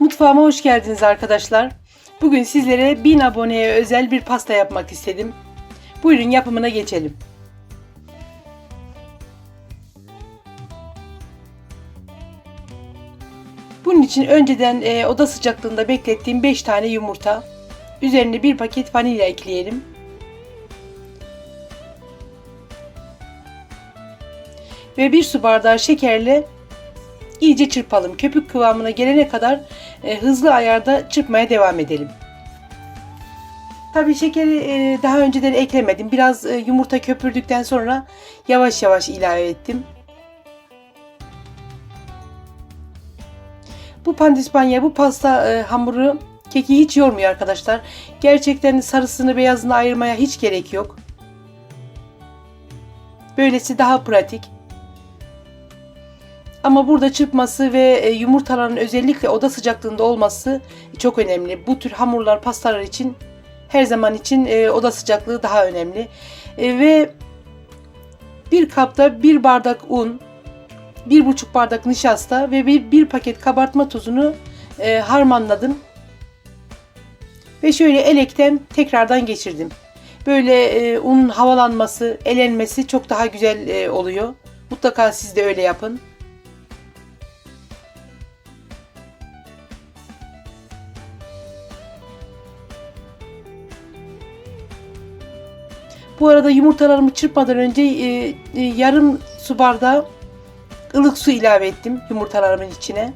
Mutfağıma hoş geldiniz arkadaşlar. Bugün sizlere 1000 aboneye özel bir pasta yapmak istedim. Buyurun yapımına geçelim. Bunun için önceden e, oda sıcaklığında beklettiğim 5 tane yumurta. Üzerine bir paket vanilya ekleyelim. Ve bir su bardağı şekerle iyice çırpalım. Köpük kıvamına gelene kadar e, hızlı ayarda çırpmaya devam edelim. Tabii şekeri e, daha önceden eklemedim. Biraz e, yumurta köpürdükten sonra yavaş yavaş ilave ettim. Bu pandispanya, bu pasta e, hamuru keki hiç yormuyor arkadaşlar. Gerçekten sarısını beyazını ayırmaya hiç gerek yok. Böylesi daha pratik. Ama burada çırpması ve e, yumurtaların özellikle oda sıcaklığında olması çok önemli. Bu tür hamurlar, pastalar için her zaman için e, oda sıcaklığı daha önemli. E, ve bir kapta bir bardak un, bir buçuk bardak nişasta ve bir, bir paket kabartma tozunu e, harmanladım. Ve şöyle elekten tekrardan geçirdim. Böyle e, unun havalanması, elenmesi çok daha güzel e, oluyor. Mutlaka siz de öyle yapın. Bu arada yumurtalarımı çırpmadan önce e, e, yarım su bardağı ılık su ilave ettim yumurtalarımın içine.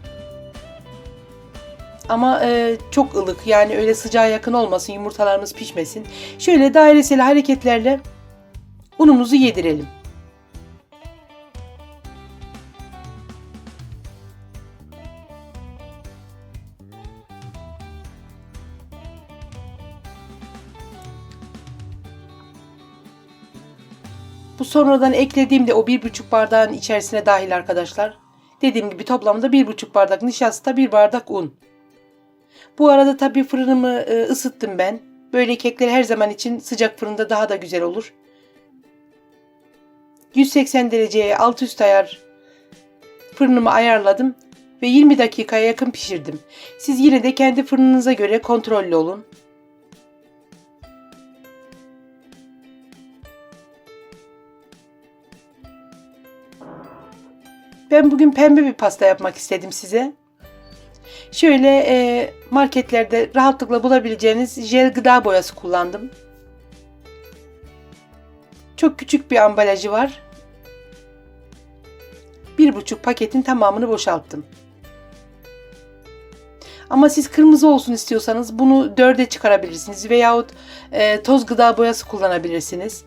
Ama e, çok ılık yani öyle sıcağa yakın olmasın yumurtalarımız pişmesin. Şöyle dairesel hareketlerle unumuzu yedirelim. Bu sonradan eklediğimde o bir buçuk bardağın içerisine dahil arkadaşlar. Dediğim gibi toplamda bir buçuk bardak nişasta, bir bardak un. Bu arada tabii fırınımı e, ısıttım ben. Böyle kekler her zaman için sıcak fırında daha da güzel olur. 180 dereceye alt üst ayar fırınımı ayarladım ve 20 dakikaya yakın pişirdim. Siz yine de kendi fırınınıza göre kontrollü olun. Ben bugün pembe bir pasta yapmak istedim size. Şöyle e, marketlerde rahatlıkla bulabileceğiniz jel gıda boyası kullandım. Çok küçük bir ambalajı var. Bir buçuk paketin tamamını boşalttım. Ama siz kırmızı olsun istiyorsanız bunu dörde çıkarabilirsiniz veyahut e, toz gıda boyası kullanabilirsiniz.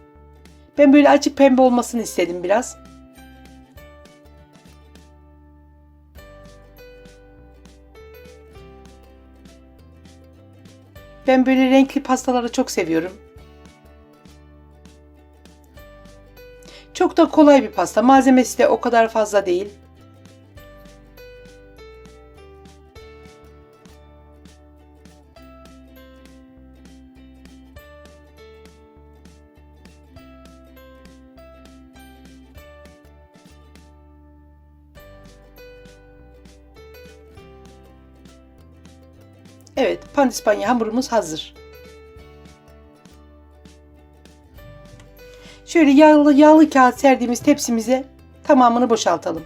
Ben böyle açık pembe olmasını istedim biraz. Ben böyle renkli pastaları çok seviyorum. Çok da kolay bir pasta. Malzemesi de o kadar fazla değil. Evet, pandispanya hamurumuz hazır. Şöyle yağlı yağlı kağıt serdiğimiz tepsimize tamamını boşaltalım.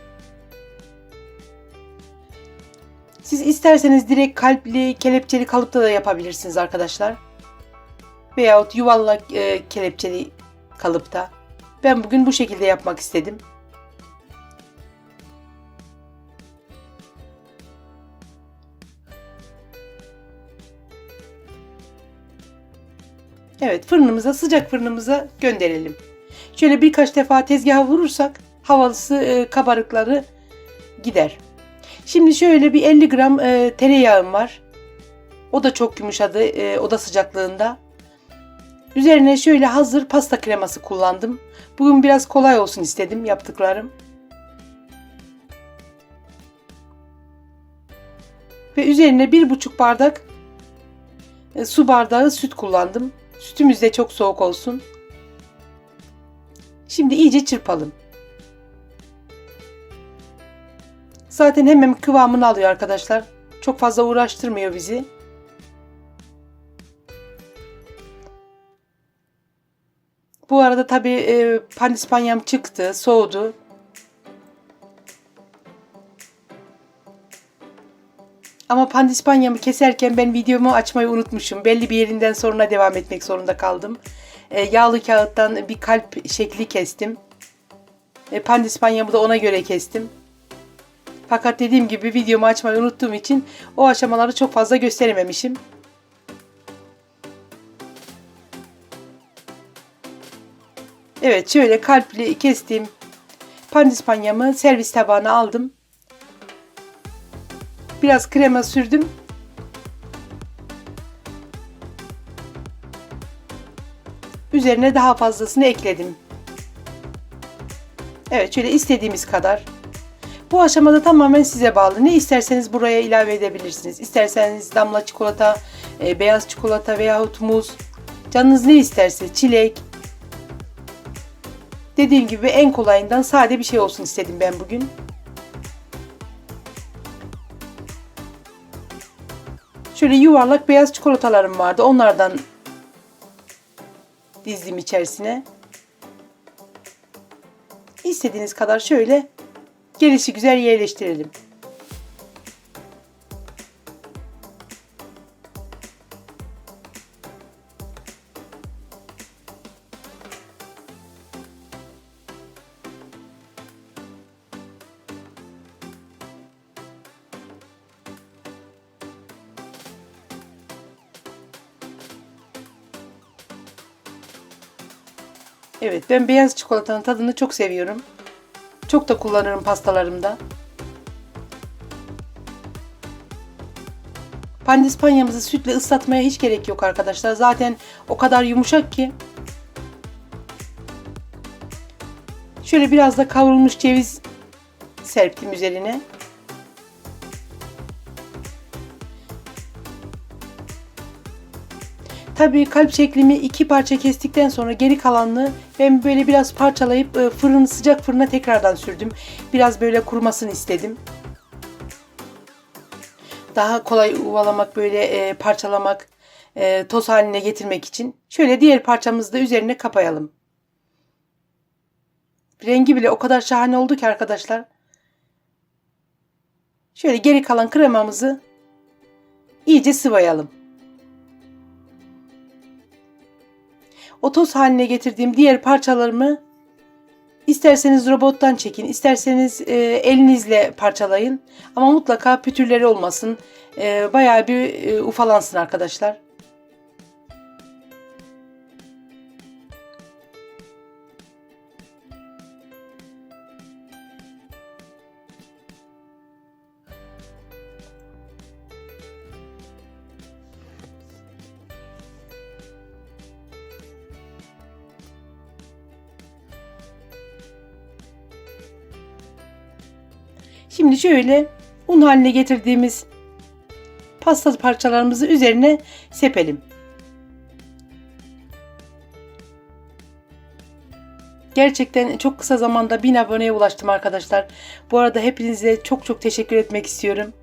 Siz isterseniz direkt kalpli, kelepçeli kalıpta da yapabilirsiniz arkadaşlar. Veyahut yuvarlak e, kelepçeli kalıpta. Ben bugün bu şekilde yapmak istedim. Evet fırınımıza sıcak fırınımıza gönderelim. Şöyle birkaç defa tezgaha vurursak havalısı e, kabarıkları gider. Şimdi şöyle bir 50 gram e, tereyağım var. O da çok yumuşadı e, oda sıcaklığında. Üzerine şöyle hazır pasta kreması kullandım. Bugün biraz kolay olsun istedim yaptıklarım. Ve üzerine bir buçuk bardak e, su bardağı süt kullandım. Sütümüz de çok soğuk olsun. Şimdi iyice çırpalım. Zaten hemen kıvamını alıyor arkadaşlar. Çok fazla uğraştırmıyor bizi. Bu arada tabii e, pandispanyam çıktı, soğudu. Ama pandispanyamı keserken ben videomu açmayı unutmuşum. Belli bir yerinden sonra devam etmek zorunda kaldım. E, yağlı kağıttan bir kalp şekli kestim. E, pandispanyamı da ona göre kestim. Fakat dediğim gibi videomu açmayı unuttuğum için o aşamaları çok fazla gösterememişim. Evet şöyle kalpli kestiğim pandispanyamı servis tabağına aldım. Biraz krema sürdüm. Üzerine daha fazlasını ekledim. Evet şöyle istediğimiz kadar. Bu aşamada tamamen size bağlı. Ne isterseniz buraya ilave edebilirsiniz. İsterseniz damla çikolata, e, beyaz çikolata veyahut muz. Canınız ne isterse çilek. Dediğim gibi en kolayından sade bir şey olsun istedim ben bugün. Şöyle yuvarlak beyaz çikolatalarım vardı. Onlardan dizdim içerisine. İstediğiniz kadar şöyle gelişi güzel yerleştirelim. Evet ben beyaz çikolatanın tadını çok seviyorum. Çok da kullanırım pastalarımda. Pandispanyamızı sütle ıslatmaya hiç gerek yok arkadaşlar. Zaten o kadar yumuşak ki. Şöyle biraz da kavrulmuş ceviz serptim üzerine. Tabii kalp şeklimi iki parça kestikten sonra geri kalanını ben böyle biraz parçalayıp e, fırın sıcak fırına tekrardan sürdüm. Biraz böyle kurumasını istedim. Daha kolay uvalamak böyle e, parçalamak e, toz haline getirmek için. Şöyle diğer parçamızı da üzerine kapayalım. Rengi bile o kadar şahane oldu ki arkadaşlar. Şöyle geri kalan kremamızı iyice sıvayalım. O toz haline getirdiğim diğer parçalarımı isterseniz robottan çekin, isterseniz e, elinizle parçalayın. Ama mutlaka pütürleri olmasın. E, bayağı bir e, ufalansın arkadaşlar. Şimdi şöyle un haline getirdiğimiz pasta parçalarımızı üzerine sepelim. Gerçekten çok kısa zamanda 1000 aboneye ulaştım arkadaşlar. Bu arada hepinize çok çok teşekkür etmek istiyorum.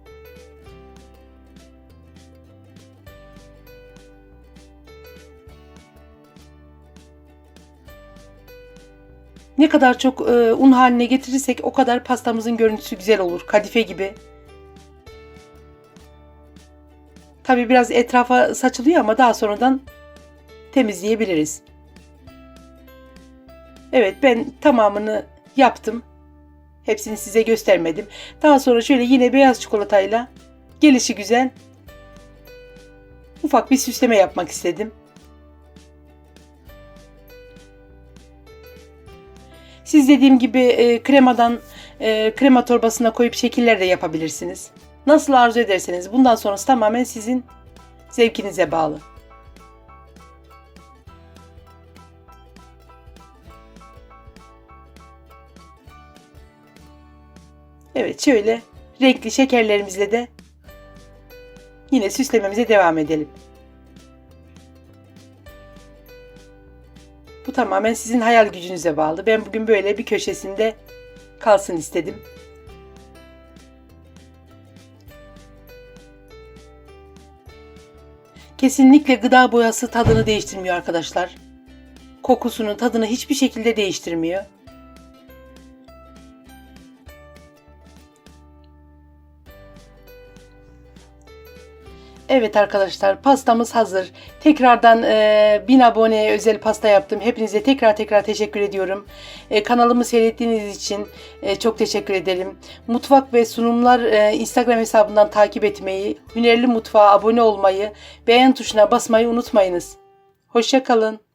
Ne kadar çok e, un haline getirirsek o kadar pastamızın görüntüsü güzel olur. Kadife gibi. Tabi biraz etrafa saçılıyor ama daha sonradan temizleyebiliriz. Evet ben tamamını yaptım. Hepsini size göstermedim. Daha sonra şöyle yine beyaz çikolatayla gelişi güzel ufak bir süsleme yapmak istedim. Siz dediğim gibi e, kremadan e, krema torbasına koyup şekiller de yapabilirsiniz. Nasıl arzu ederseniz bundan sonrası tamamen sizin zevkinize bağlı. Evet şöyle renkli şekerlerimizle de yine süslememize devam edelim. tamamen sizin hayal gücünüze bağlı. Ben bugün böyle bir köşesinde kalsın istedim. Kesinlikle gıda boyası tadını değiştirmiyor arkadaşlar. Kokusunu, tadını hiçbir şekilde değiştirmiyor. Evet arkadaşlar pastamız hazır. Tekrardan e, 1000 aboneye özel pasta yaptım. Hepinize tekrar tekrar teşekkür ediyorum. E, kanalımı seyrettiğiniz için e, çok teşekkür ederim. Mutfak ve sunumlar e, Instagram hesabından takip etmeyi, Hünerli Mutfağa abone olmayı, beğen tuşuna basmayı unutmayınız. Hoşçakalın.